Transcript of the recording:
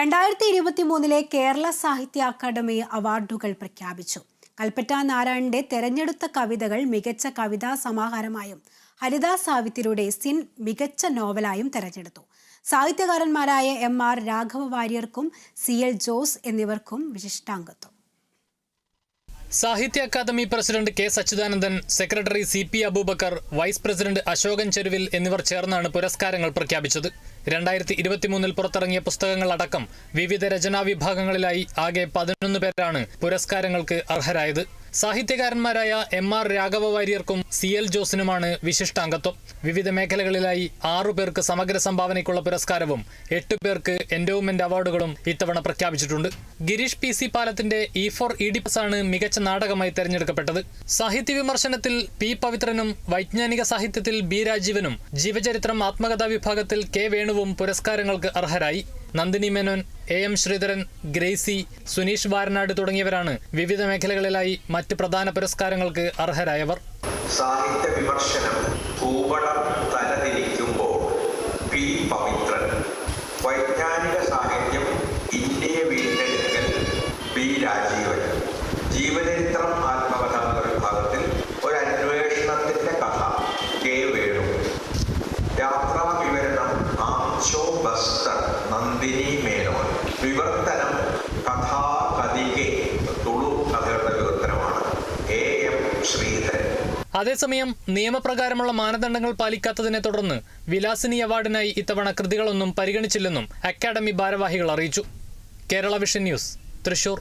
രണ്ടായിരത്തി ഇരുപത്തി മൂന്നിലെ കേരള സാഹിത്യ അക്കാദമി അവാർഡുകൾ പ്രഖ്യാപിച്ചു. കൽപ്പറ്റ നാരായണന്റെ തെരഞ്ഞെടുത്ത കവിതകൾ മികച്ച കവിതാ സമാഹാരമായും ഹരിദാസ് സാവിത്രിയുടെ സിൻ മികച്ച നോവലായും തെരഞ്ഞെടുത്തു. സാഹിത്യകാരന്മാരായ എം ആർ രാഘവ വാര്യർക്കും സി എൽ ജോസ് എന്നിവർക്കും വിശിഷ്ടാംഗത്വം. Sahitya Akademi president K Sachidanandan secretary C P Abubakar vice president Ashokan Cheruvil എന്നിവർ ചേർന്നാണ് പുരസ്കാരങ്ങൾ പ്രഖ്യാപിച്ചത്. രണ്ടായിരത്തി ഇരുപത്തിമൂന്നിൽ പുറത്തിറങ്ങിയ പുസ്തകങ്ങളടക്കം വിവിധ രചനാ വിഭാഗങ്ങളിലായി ആകെ പതിനൊന്ന് പേരാണ് പുരസ്കാരങ്ങൾക്ക് അർഹരായത്. സാഹിത്യകാരന്മാരായ എം ആർ രാഘവ വാര്യർക്കും സി എൽ ജോസിനുമാണ് വിശിഷ്ടാംഗത്വം. വിവിധ മേഖലകളിലായി ആറു പേർക്ക് സമഗ്ര സംഭാവനയ്ക്കുള്ള പുരസ്കാരവും എട്ട് പേർക്ക് എൻഡോവ്മെന്റ് അവാർഡുകളും ഇത്തവണ പ്രഖ്യാപിച്ചിട്ടുണ്ട്. ഗിരീഷ് പി സി പാലത്തിന്റെ ഇ ഫോർ ഇഡിപ്സ് ആണ് മികച്ച നാടകമായി തെരഞ്ഞെടുക്കപ്പെട്ടത്. സാഹിത്യ വിമർശനത്തിൽ പി പവിത്രനും വൈജ്ഞാനിക സാഹിത്യത്തിൽ ബി രാജീവനും ജീവചരിത്രം ആത്മകഥാ വിഭാഗത്തിൽ കെ വേണുവും പുരസ്കാരങ്ങൾക്ക് അർഹരായി. നന്ദിനി മേനോൻ എ എം ശ്രീധരൻ ഗ്രേസി സുനീഷ് വാരനാട് തുടങ്ങിയവരാണ് വിവിധ മേഖലകളിലായി മറ്റ് പ്രധാന പുരസ്കാരങ്ങൾക്ക് അർഹരായവർ. സാഹിത്യ വിമർശനം തലതിരിക്കുമ്പോൾ പി പവിത്രൻ വൈജ്ഞാനിക സാഹിത്യം ഇന്ത്യയെ വീണ്ടെടുക്കൽ ബി രാജീവൻ ജീവചരിത്രം ആത്മകഥ എന്ന വിഭാഗത്തിൽ ഒരു അന്വേഷണത്തിന്റെ കഥ കെ വേണു യാത്രാ വിവരണം ആംശോ ബസ്തർ നന്ദിനി മേനോൻ. വിവർത്തനം കഥാ കഥികെ തുളു കഥകളുടെ വിവർത്തനമാണ്. A M Sreedharan. അതേസമയം നിയമപ്രകാരമുള്ള മാനദണ്ഡങ്ങൾ പാലിക്കാത്തതിനെ തുടർന്ന് വിലാസിനി അവാർഡിനായി ഇത്തവണ കൃതികളൊന്നും പരിഗണിച്ചില്ലെന്നും അക്കാദമി ഭാരവാഹികൾ അറിയിച്ചു. Kerala vision news Thrissur.